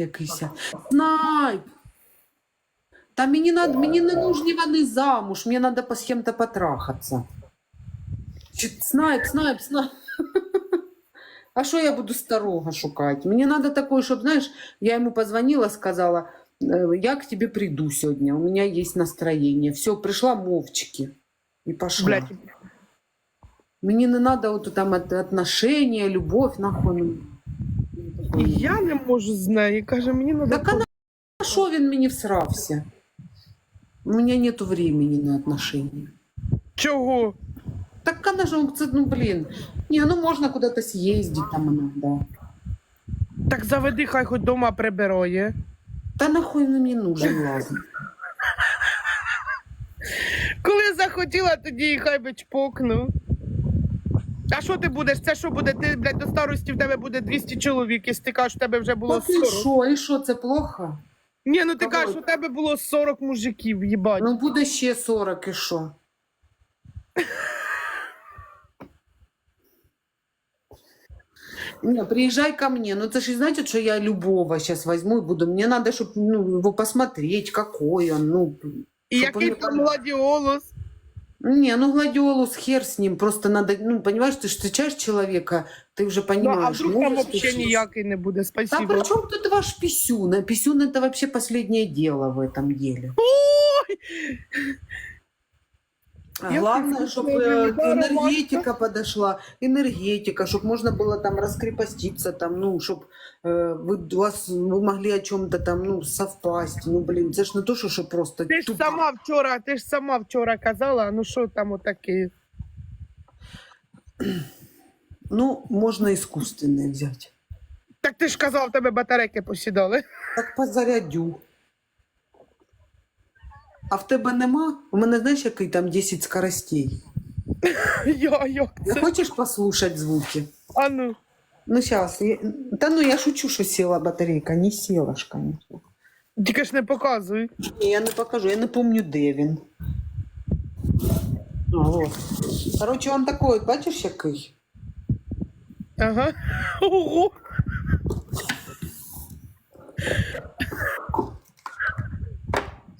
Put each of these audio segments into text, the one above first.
якийсь. Снайп! Та мені, над, мені не нужні вони замуж, мені треба по з ким-то потрахатися. Чи- Снайп, снайп, снайп. А що я буду старого шукати? Мені треба такой, щоб, знаєш, я йому позвонила, сказала, «Е, я к тебе приду сьогодні, у мене є настроєння. Все, прийшла мовчки. І пошла. Блядь, Мені не треба от там от- отношения, любов, нахуй. Мені. і я не можу з нею. Каже, мені треба. Так а на що він мені всрався? У мене нету времени на отношения. Чого? Так она же, он, ну блин, не, ну можно куда-то съездить там иногда. Так заведи, хай хоч дома прибирає. Да нахуй он мне нужен лазер? Коли захотіла, тоді і хай би чпокну. А що ти будеш? Це що буде? Ти, блядь, до старості в тебе буде 200 чоловік, і ти кажеш, в тебе вже було Вот и 40. шо, и шо, це плохо? Ні, ну ти Давай. кажеш, у тебе було 40 мужиків, їбать. Ну буде ще 40 і шо? Не, приезжай ко мне. Ну, это же значит, что я любого сейчас возьму и буду. Мне надо, чтобы ну, его посмотреть, какой он. Ну, і який там гладіолус? Не, ну гладиолус хер с ним. Просто надо, ну, понимаешь, ты же встречаешь человека, ты уже Ну, понимаешь. а вдруг там можешь ты взагалі щас- ніякий не буде, Да спасибо. при чем тут ваш писюн? А Писюн это вообще последнее дело в этом деле. Ой! А Я главное, хочу, чтобы чтобы не было энергетика подошла, энергетика, чтобы можно было там раскрепоститься, там, ну, чтобы вы, у вас, вы могли о чем-то там, ну, совпасть. Ну, блин, это ж не то, что, что просто Ти ж тупо. сама вчора, ти ж сама вчора казала, ну що там отаке? Ну, можно искусственное взять. Так ти ж казав, в тебе батарейки посідали. Так позарядю. А в тебе нема? У мене знаєш, який там 10 скоростей. Я, як це? хочеш послушать звуки? А ну. Ну, сейчас. Да ну, я шучу, що сіла батарейка. Не сіла ж, конечно. Тільки ж не показуй. Ні, я не покажу, я не помню, де він. А, вот. Короче, он такой, бачиш, який? Ага. Ого.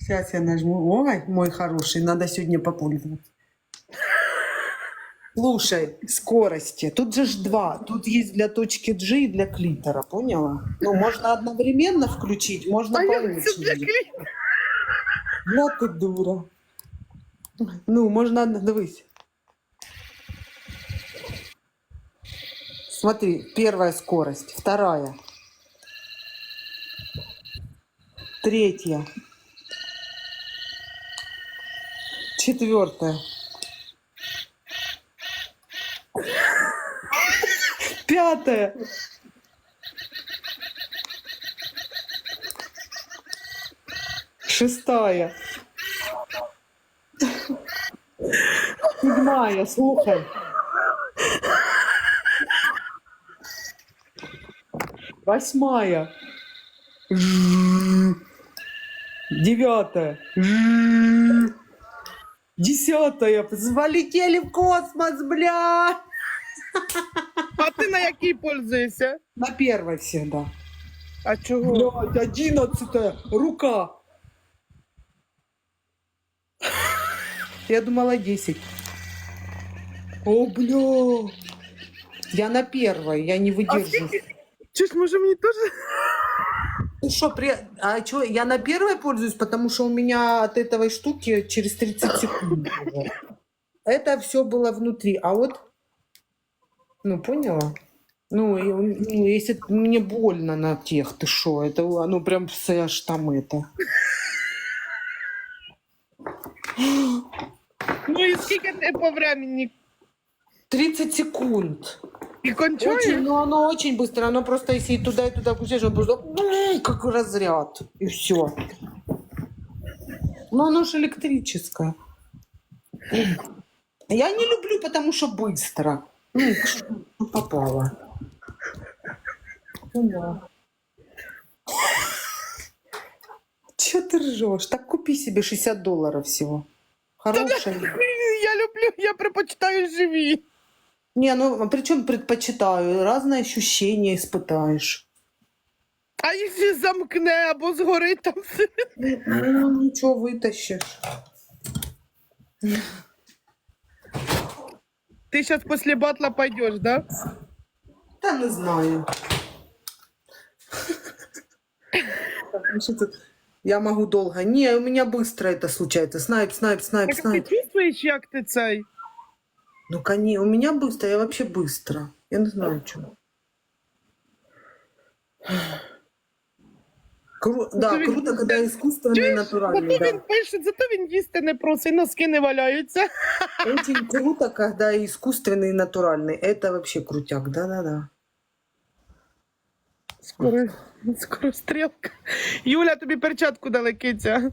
Сейчас я нажму. Ой, мой хороший, надо сегодня попользоваться. Слушай, скорости. Тут же ж два. Тут есть для точки G и для клитора, поняла? Ну, можно одновременно включить, можно А по як це для очереди. клі- Ну, ты дура. Ну, можно. Дивись. Смотри, первая скорость, вторая. Третья. Четвертая. Пятая. Шестая. Седьмая, слухай. Восьмая. Девятая. Десятая. Залетели в космос, бля. А ти на якій пользуєшся? На первой всегда. А чого? Блядь, одиннадцатая. Рука. Я думала 10. О, бля. Я на первой, я не А выдержу. скільки? Чи ж може мені теж? Что, при... а чё, я на первой пользуюсь, потому что у меня от этой штуки через 30 секунд. уже. Это все было внутри. А вот, ну, поняла? Ну, и- ну, если мне больно на тех, ты что, это оно прям все аж там это. Ну і скільки ти по времени? 30 секунд. І Очень, кончає? ну оно очень быстро, оно просто если и туда, и туда включаешь, оно просто м, как разряд, и все. Но оно же электрическое. Я не люблю, потому что быстро. Ну, что попало. Ну да. Че ты ржешь? Так купи себе 60 долларов всего. Хорошая. Я люблю, я предпочитаю живі. Не, ну причем предпочитаю. Разные ощущения испытаешь. А якщо замкне або згорить там все. Ну, ничего, вытащишь. Ти зараз після батла пойдеш, да? Да не знаю. Так, что тут? Я могу долго. Не, у меня быстро это случается. Снайп, снайп, снайп, Так ти снайп. чувствуєш, як ти цей? Ну, коне, у меня быстро, я вообще быстро. Я не знаю, что. Кру... Да, він- круто, когда искусственный и натуральный. Зато Да. він пише, зато він їсти не просить, носки не валяються. Очень круто, когда искусственный и натуральный. Это вообще крутяк, да-да-да. Скоро, скоро стрілка. Юля, тобі перчатку дали киця.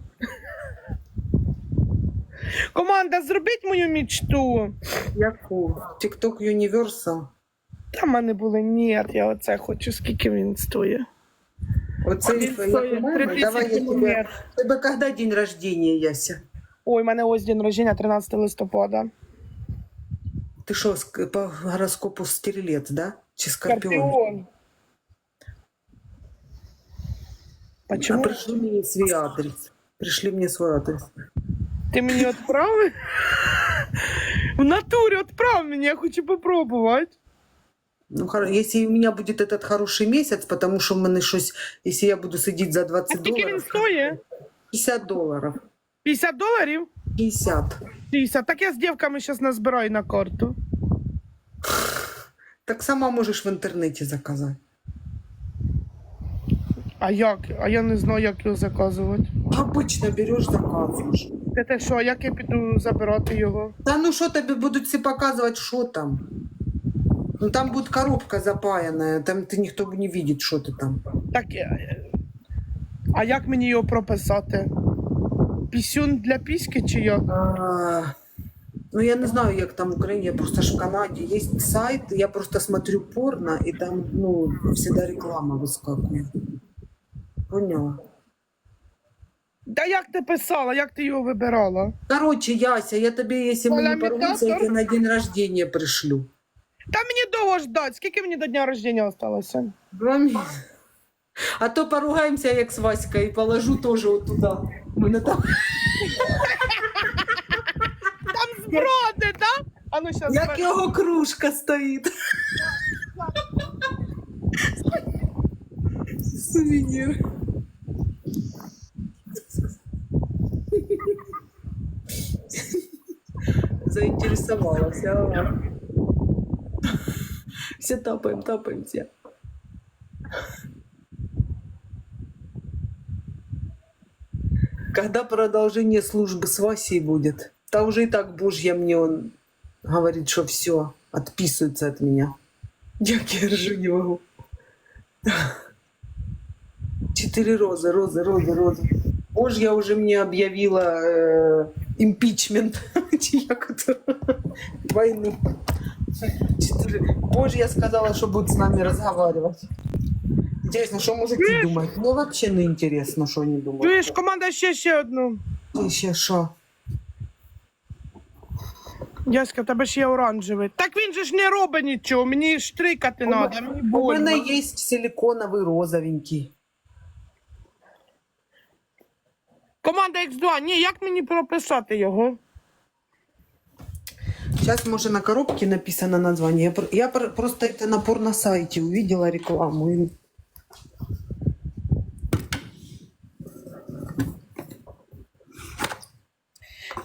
Команда, зробіть мою мічту. Яку? TikTok Universal. Там в мене були ні, я оце хочу, скільки він стоїть. Оце я стоїть по-моєму, 3000 давай я тебе... Тебе когда день рождения, Яся? Ой, у мене ось день рождення 13 листопада. Ты что, ск- по гороскопу стрелец, да? Чи скорпион? Скорпіон. А Почему? пришли мне свой адрес. Пришли мне свой адрес. Ти мені відправив? В натурі відправ мені, я хочу попробувати. Ну, хоро- если у меня будет этот хороший месяц, потому что у меня щось, если я буду сидеть за А 20 скільки він долларов, стоїть? 50 долларов. 50 доларів? 50. 50. Так я з дівками зараз назбираю на карту. Так сама можешь в интернете заказать. А як? А я не знаю, як його заказувати. Обычно берешь, заказываешь. Ти те що, а як я піду забирати його? Да ну что тебе будут все показывать, что там? Ну там будет коробка запаянная, там ты никто не видит, что ты там. Так. е, А як мені його прописати? Пісюн для піськи чи як? А, ну я не знаю, як там в Україні, я просто ж в Канаді. Є сайт, я просто смотрю порно, і там ну, всегда реклама вискакує. Поняла. Та як ти писала, як ти його вибирала? Короче, Яся, я тобі, якщо не Полямітатор? я тебе на день рождения пришлю. Та мені довго ждать. Скільки мені до дня рождення осталося? Два місяці. А то поругаємося, як з Ваською, і положу теж от туди. Мене там Там зброди, так? А ну щас. як його кружка стоїть. Сувенір. Заинтересовалась. Ага. Все тапаем, тапаемся. Когда продолжение службы с Васей будет? Да уже и так божья мне он говорит, что все, отписывается от меня. Я ржу не могу. Четыре розы, розы, розы, розы. Божья уже мне объявила э, импичмент. Чи як это? Войну. Четыре. Божья сказала, что будет с нами разговаривать. Интересно, что можете думать? Мне вообще не интересно, что они думают. Чуєш, команда ще ще одну. Ще що? Яська, в тебе ж є оранжевий. Так він же ж не робить нічого, мені штрикати У треба, мене- мені У больно. мене є силиконовий розовенький. Команда X2, ні, як мені прописати його? Сейчас, может, на коробке написано название. Я, я про- просто это на порно-сайте увидела рекламу. и-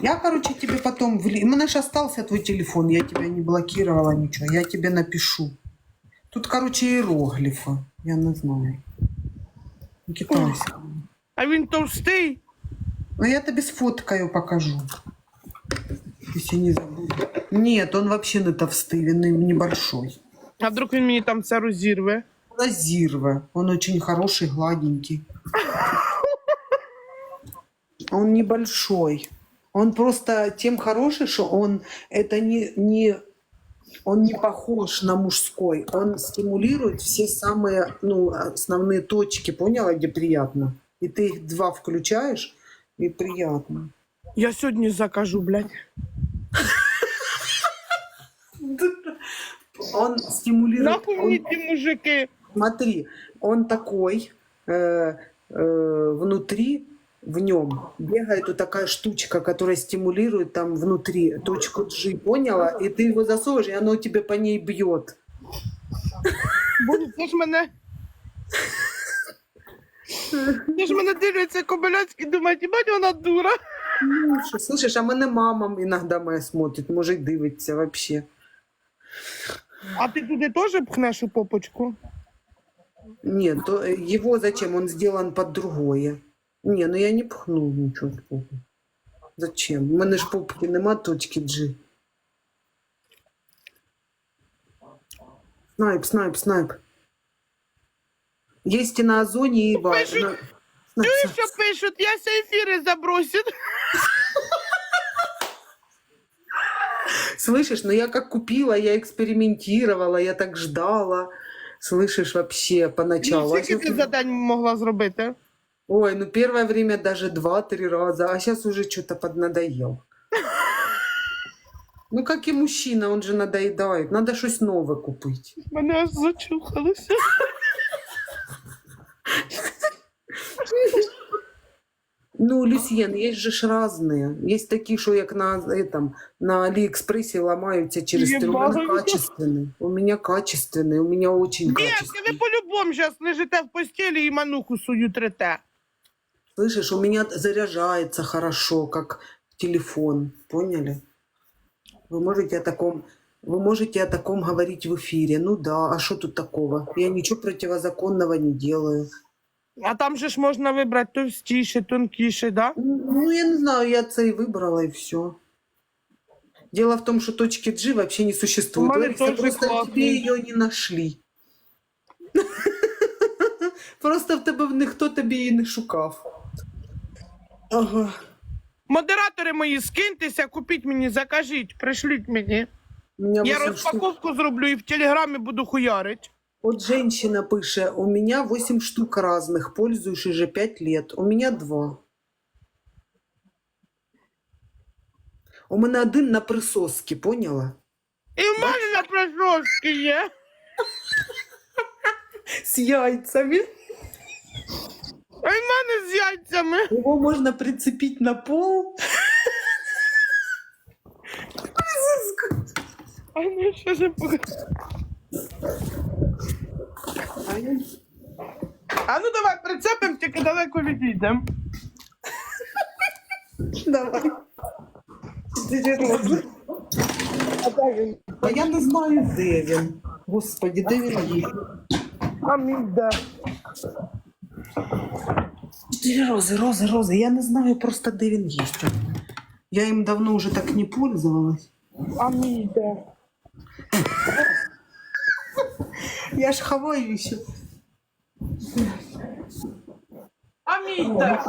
Я, короче, тебе потом... вли- У меня же остался твой телефон, я тебя не блокировала ничего. Я тебе напишу. Тут, короче, иероглифы. Я не знаю. Китайские. А він товстий. Ну, я тебе сфоткаю, покажу. Если не забуду. Нет, он вообще не товстый, он не- небольшой. А вдруг він мені там це розірве. Лазирва. Он очень хороший, гладенький. Он небольшой. Он просто тем хороший, что он это не, не он не похож на мужской. Он стимулирует все самые ну, основные точки, поняла, где приятно. И ты их два включаешь, и приятно. Я сьогодні закажу, блядь. Он стимулирует. Нахуй он- мені ті мужики. Смотри, он такой, э, э, внутри, в нем бегает вот такая штучка, которая стимулирует там внутри точку G, поняла? И ты его засовываешь, и оно тебе по ней бьет. Боже, це ж мене. Це ж мене дивляться Кобиляцький, думають, їбать вона дура. Ну, що, слышиш, а мене мама іноді моя смотрить, може й дивиться вообще. А ти туди теж пхнеш у попочку? Нет, то его зачем? Он сделан под другое. Не, ну я не пхну нічого такого. Зачем? У мене ж попки нема точки G. Снайп, снайп, снайп. Есть и на Озоне, и в... Пишуть, на- Снайп, Чуєш, снайп. що пишуть, я ся ефіри забросить. Слышишь, ну я как купила, я экспериментировала, я так ждала. Слышишь, вообще поначалу. А Скільки ти щас- за день могла зробити? Ой, ну первое время даже два-три раза, а сейчас уже что-то поднадоел. Ну, как и мужчина, он же надоедает. Надо что-то новое купить. Мене аж зачухалося. Ну, Люсьен, есть же ж разные. Есть такие, что як на, этом, на Алиэкспрессе ломаются через три. У меня Ебало. качественный. У меня качественный, у меня очень Дітки, ви качественный. по-любому зараз лежите в постелі і мануху свою трете. Слышишь, у меня заряжается хорошо, как телефон. Поняли? Вы можете о таком... Вы можете о таком говорить в эфире. Ну да, а что тут такого? Я ничего противозаконного не делаю. А там же ж можна вибрати товстіше, тонкіше, да? Ну, я не знаю, я це и выбрала, и все. Дело в том, что точки G вообще не существует. У меня Лариса, тоже просто классный. тебе ее не нашли. Просто в тебе ніхто тобі її не шукав. Ага. Модератори мої, скиньтеся, купіть мені, закажіть, пришліть мені. Я 8 штук. розпаковку зроблю і в телеграмі буду хуярить. Вот женщина пише, у меня 8 штук разных, пользуюсь уже 5 лет. У меня 2. У мене один на присоски, поняла? І в мене на просрочки є. З яйцями. А в мене з яйцями. Его можно прицепить на пол. А ну що ж покажу. А я- А ну давай прицепимо, тільки далеко відійдемо. Давай. Серйозно. А я не знаю, де він. Господи, де він є? А мій де? Чотири рози, рози, рози. Я не знаю просто, де він є. Я їм давно вже так не пользовалась. А мій де? Я ж хаваю ще. А мій де?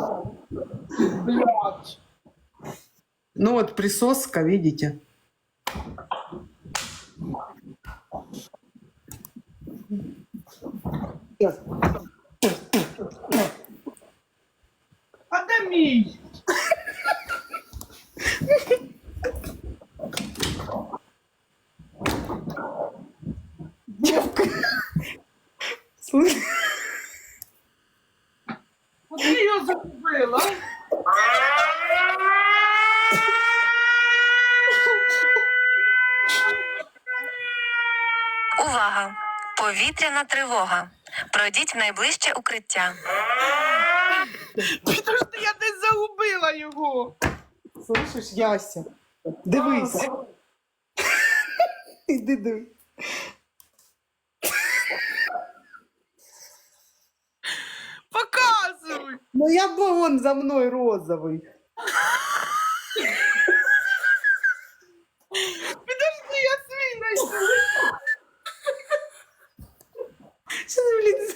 Блядь. Ну вот присоска, видите? Сейчас. А де мій? Слышь, Куди я його загубила? Увага! Повітряна тривога. Пройдіть в найближче укриття. Підожди, я десь загубила його. слышиш, Яся? Дивись. Іди дивись. Показуй. Ну я бо вон за мною розовий. Підожди, я свій знайду. Що ти, блін?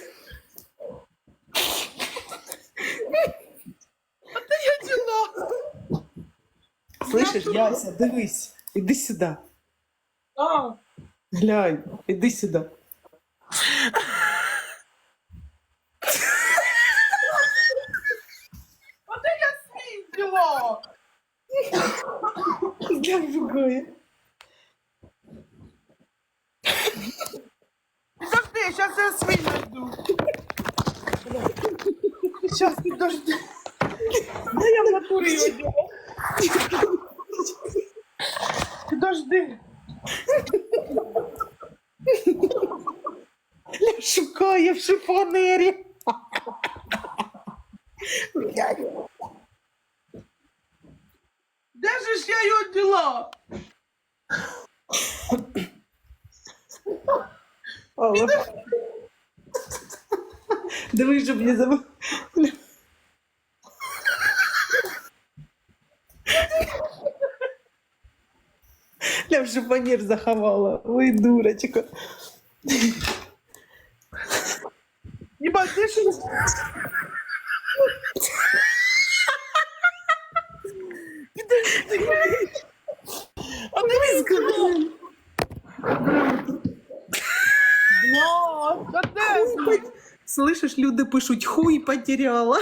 А де я діла? Слышиш, Яся, дивись. Іди сюди. А, Глянь, іди сюди. а де я діла? Глянь, другое. Підожди, зараз я свій знайду. Сейчас, подожди. Да я в натурі його діла. Подожди. Ля шукає в шифонері. Де же ж я його діла? Дивись, щоб не забув. Ля в шифонер заховала. Ой, дурочка. Єбать, де ж А ти мені сказав. де? Слышиш, люди пишуть, хуй потеряла.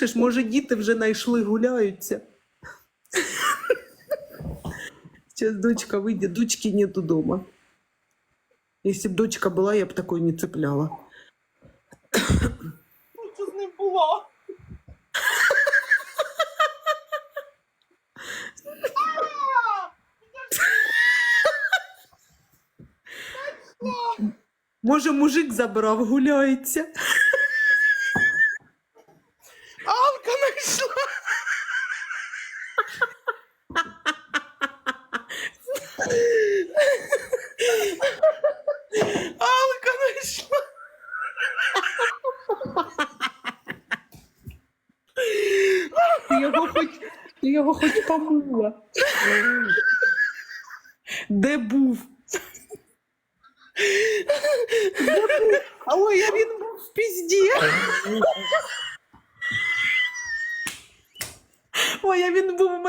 Слышиш, може, діти вже знайшли, гуляються. Сейчас дочка выйдет, дочки нету дома. Если бы дочка была, я бы такой не цепляла. Що з ним було? Може, мужик забрав, гуляється.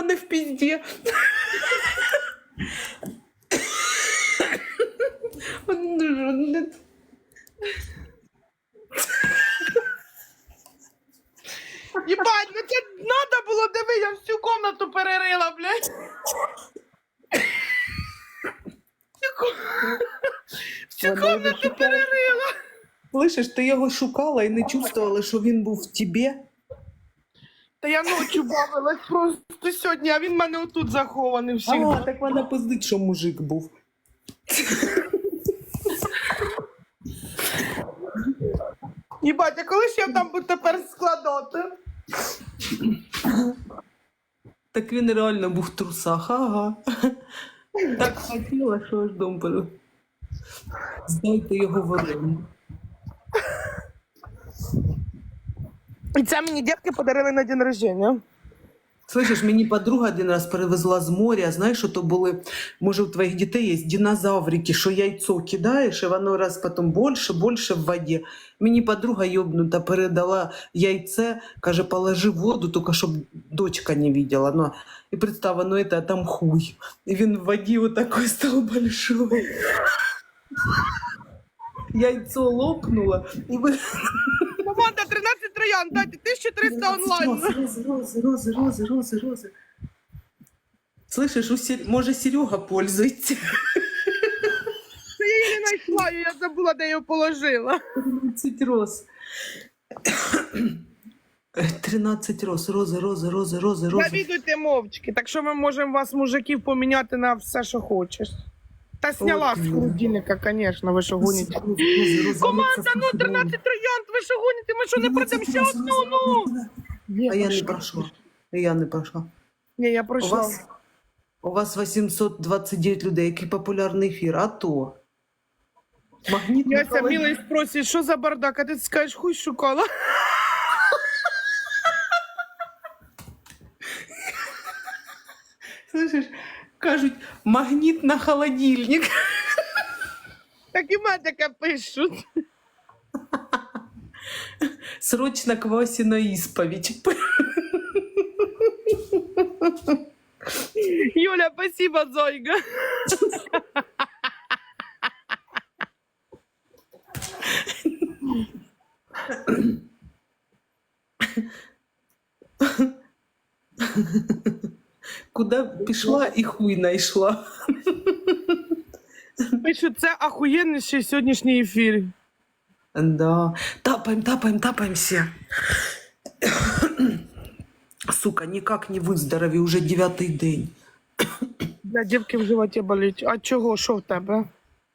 Мене в пізді. Єбать, ну це надо було диви, я всю комнату перерила, блядь. Всю комнату перерила. Слышиш, ти його шукала і не чувствувала, що він був в тебе? Та я ночі бавилась просто сьогодні, а він в мене отут захований всіх. А, так вона пиздить, що мужик був. Єбать, а коли ж я там буду тепер складати? Так він реально був в трусах, ага. Так хотіла, що аж дом пере. Здайте його в оренду. І це мені дітки подарили на день рождення. Слышиш, мені подруга один раз перевезла з моря, знаєш, що то були, може, у твоїх дітей є динозаврики, що яйцо кидаєш, і воно раз потім більше, більше в воді. Мені подруга йобнута передала яйце, каже, положи воду, тільки щоб дочка не видела. Ну, і представ, ну это, там хуй. І він в воді отакой став большой. Яйцо лопнуло, і. Команда 13 троян, дайте 1300 онлайн. Розы, розы, розы, розы, розы, розы. Слышишь, у Сер- може Серега пользується. Це я її не знайшла, і я забула, де його положила. 13 роз. 13 роз, рози, рози, рози, рози, рози. Завідуйте мовчки, так що ми можемо вас, мужиків, поміняти на все, що хочеш. Та сняла з холодильника, звісно, ви що гоніте. Команда, ну 13 троянд, ви що гоніте, ми що не пройдемо ще одну, ну. А я не пройшла. Я не пройшла. Ні, я У пройшла. вас, у вас 829 людей, який популярний ефір, а то. Магніт Яся милий спросить, що за бардак, а ти скажеш, хуй шукала. Слышиш, кажуть, магніт на холодильник. Так і матика пишуть. Срочно к Васі ісповідь. Юля, спасибо, Зойга. Куди пішла і хуй знайшла. Пишуть, це ахуєнніший сьогоднішній ефір. Да. Тапаем, тапаем, тапаемся. Сука, никак не выздорові, уже дев'ятий день. Для дівки в животі болить. А чого? Що в тебе?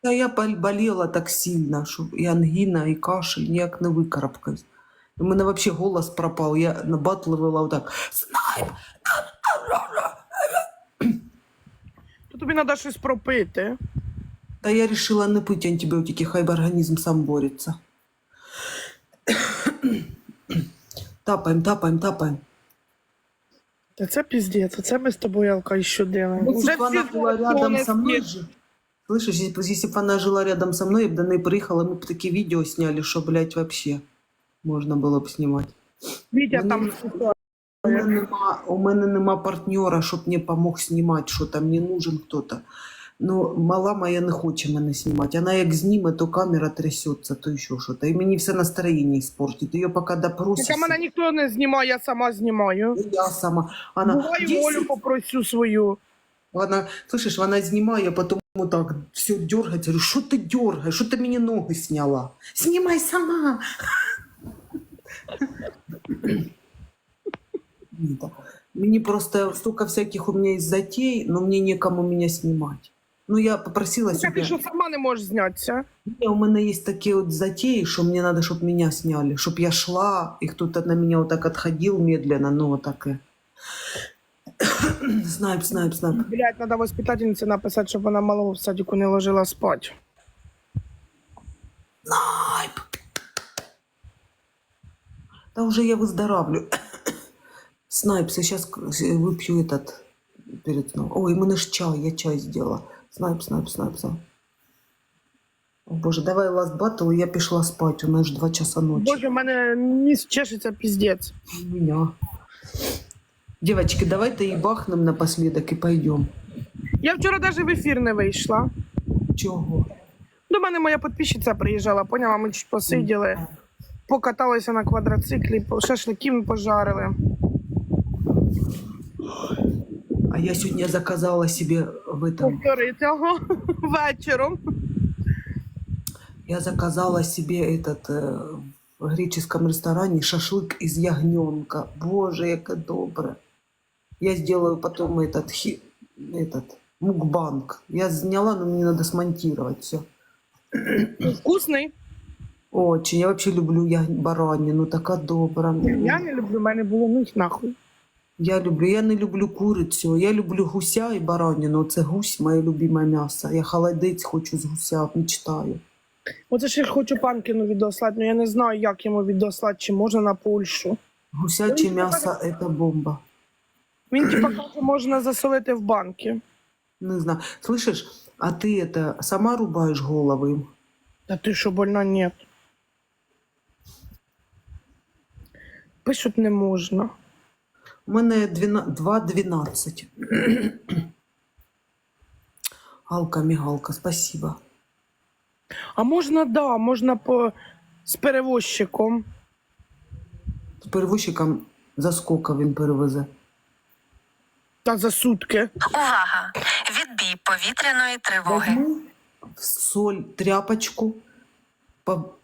Та я бол- болела так сильно, що і ангіна, і кашель, ніяк не викарабкаюсь. У мене вообще голос пропав. Я набатливала отак. Снайп! То тобі треба щось пропити. Та я решила не пити антибіотики, хай би організм сам бореться. Тапаем, тапаем, тапаем. Та це піздець, це ми з тобою Алка ще ділимо. Ну, Уже если бы она всі была знають, рядом що со у нас мной є. же. Слышишь, если, бы- если бы она жила рядом со мной, я бы до ней приехала, мы бы такие видео сняли, что, блядь, вообще можно было бы снимать. Вітя Вони- там У мене нема, у мене нема партнера, щоб мені помог знімати, що там мені нужен хто-то. Ну, мала моя не хоче мене знімати. Вона як зніме, то камера трясеться, то ще щось. І мені все настроєння іспортить. Її поки допросиш. Яка мене ніхто не знімає, я сама знімаю. Я сама. Вона, Бувай «Десять». волю попросю свою. Вона, слышиш, вона знімає, потім так все дергається. Говорю, що ти дергаєш? Що ти мені ноги сняла? Знімай сама. Ні, так. Мені просто столько всяких у меня есть затей, но мне некому меня снимать. Ну, я попросила Та ти себя. що сама не можеш знятися? Ні, У мене є такі от затеї, що мені треба, щоб мене сняли, щоб я шла, і хтось на мене вот так отходил медленно, ну вот так. и- Снайп, снайп, снайп. Блять, треба воспитательниці написати, щоб вона малого в садіку не ложила спати. Снайп. Да уже я выздоравливаю. Снайп, сейчас выпью этот перед сном. Ой, у мене ж чай, я чай сделала. Снайп, снайп, снайп, снайп. О боже, давай ласт батл, и я пішла спать, у нас ж 2 часа ночи. Боже, в мене ніс чешеться піздець. У меня. Девочки, давайте и бахнем напоследок и пойдем. Я вчора навіть в ефір не вийшла. Чого? До мене моя підписчиця приїжджала, поняла, ми чуть посиділи, покаталися на квадроциклі, по- шашликів пожарили. А я сегодня заказала себе в этом... Ага. вечором. Я заказала себе этот э, в греческом ресторане шашлык из ягненка. Боже, яке добре. Я сделаю потом этот, хи, этот мукбанг. Я сняла, но мне надо смонтировать все. Вкусний. Очень. Я вообще люблю я... баранину, така добра. Я не люблю, в мене було ну їх нахуй. Я люблю. Я не люблю курицю. Я люблю гуся і баранину. Це гусь моє любиме м'ясо. Я холодець хочу з гуся, мечтаю. Оце ж я хочу панкіну відослати, але я не знаю, як йому відослати, чи можна на Польщу. Гусяче м'ясо – це бомба. Він типа каже, можна засолити в банки. Не знаю. Слышишь, а ты это сама рубаешь головы им? Та ти що больна, ні. Пишуть не можна. У мене 2.12. Галка, мигалка, спасибо. А можна, да, можна по... з перевозчиком. З перевозчиком за скільки він перевезе? Та за сутки. Увага! Відбій повітряної тривоги. Возьму в соль, тряпочку,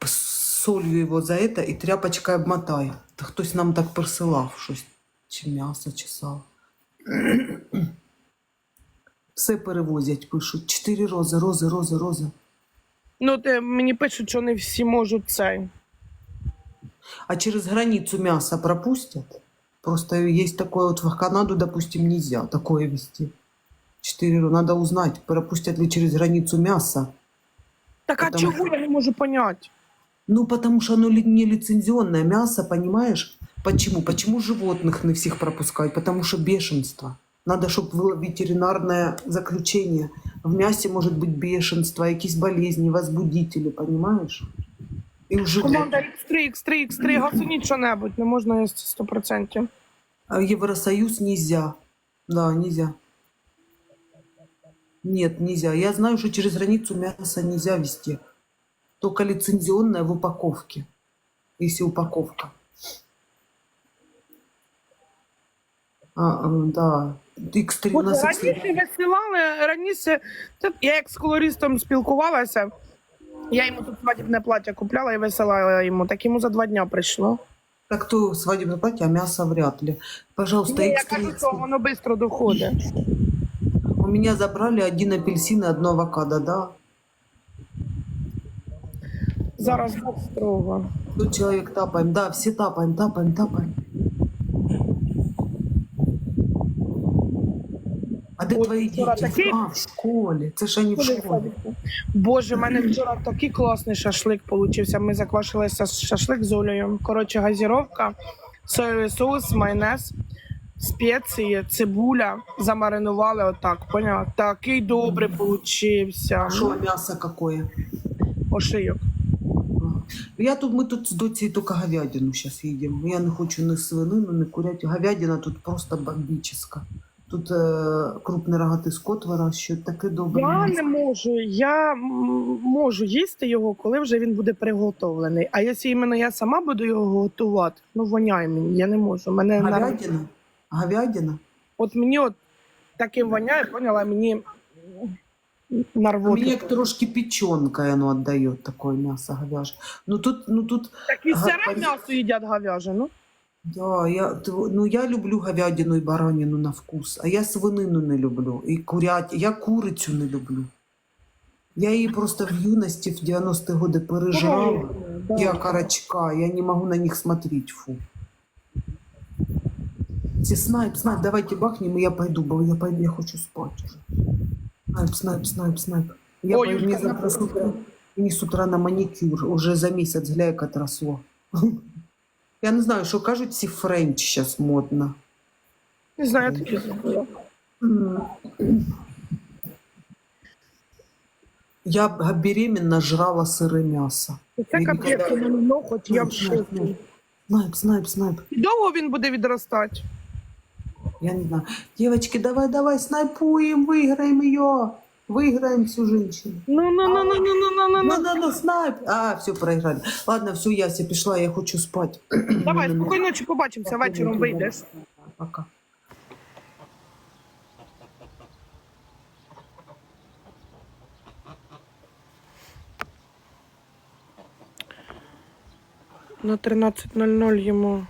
солью його за это і тряпочкою обмотаю. Та хтось нам так присилав щось. Чи м'ясо, чи сало. Все перевозять, пишуть. Чотири рози, рози, рози, рози. Ну, те, мені пишуть, що не всі можуть цей. А через границу мясо пропустят? Просто есть такое вот в Канаду, допустим, нельзя такое вести. Четыре, надо узнать, пропустят ли через границу мясо. Так а Потому чого що- я не можу поняти? Ну, потому что оно не лицензионное мясо, понимаешь? Почему? Почему животных не всех пропускают? Потому что бешенство. Надо, чтобы было ветеринарное заключение. В мясе может быть бешенство, какие болезни, возбудители, понимаешь? И у животных. Команда X3, X3, X3, гасуніть що-небудь, не можна їсти 100%. А нельзя. Да, нельзя. Нет, нельзя. Я знаю, что через границу мясо нельзя везти. Только лицензионное в упаковке. Если упаковка. А, да. X3 у От раніше висилали, раніше я як з колористом спілкувалася, я йому тут свадібне плаття купляла і висилала йому. Так йому за два дня прийшло. Так то свадебное платье, а мясо вряд ли. Пожалуйста, Ні, я кажу, що X3. воно швидко доходить. У меня забрали один апельсин и одно авокадо, да? Зараз так строго. Тут человек тапаем, да, все тапаем, тапаем, тапаем. А де твої діти? А, в школі. Це ж вони в школі. Боже, в мене вчора такий класний шашлик получився. Ми заквашили ша- шашлик з Олею. Коротше, газіровка, соєвий соус, майонез, спеції, цибуля. Замаринували отак, поняла? Такий добрий получився. Що м'ясо какое? Ошийок. Я тут, ми тут з доці тільки говядину зараз їдемо. Я не хочу ні свинину, ні курятину. Говядина тут просто бомбічна. Тут е, крупний рогатий скот вирощують, таке добре. Я не можу. Я можу їсти його, коли вже він буде приготовлений. А якщо іменно я сама буду його готувати, ну воняє мені, я не можу. Мене на... Говядина? Говядина? От мені от таким воняє, поняла, мені на рвоту. Мені як трошки печенка воно віддає таке м'ясо говяже. Ну тут, ну тут, Так і сире м'ясо їдять говяже, ну. Да, я, тв- ну я люблю говядину і баранину на вкус, а я свинину не люблю. І курять, я курицю не люблю. Я її просто в юності в 90-ті годи пережрала. Да. Я карачка, я не могу на них смотреть, фу. Все, снайп, снайп, давайте бахнем, и я пойду, бо я пойду, я хочу спать уже. Снайп, снайп, снайп, снайп. Я Ой, пойду, мне завтра с утра, утра на манікюр, уже за місяць гля, як отросло. Я не знаю, що кажуть, всі френч зараз модно. Не знаю, я таке зробила. М. Я беременна жрала сире м'ясо. Це капець, ніколи- ну, хоч я в Снайп, снайп. Снайп, снайп. І довго він буде відростати? Я не знаю. Девочки, давай, давай, снайпуем, выиграем ее. Выиграем всю женщину. Ну, ну, ну, ну, ну, ну, ну, Ну, ну. ну, ну, снайп. А, все, проиграли. Ладно, все, Яся пішла, я хочу спать. Давай, спокійної ночі побачимося, вечором вийдеш. Пока. На 13.00 йому